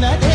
that.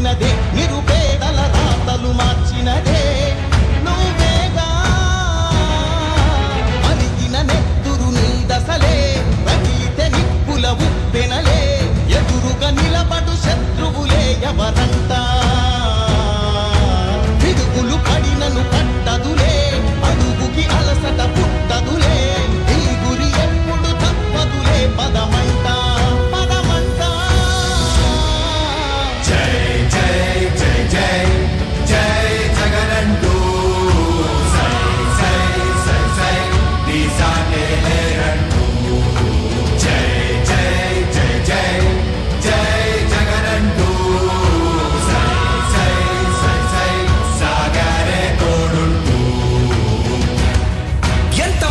మార్చినదే నిరుపేదల రాతలు మార్చినదే.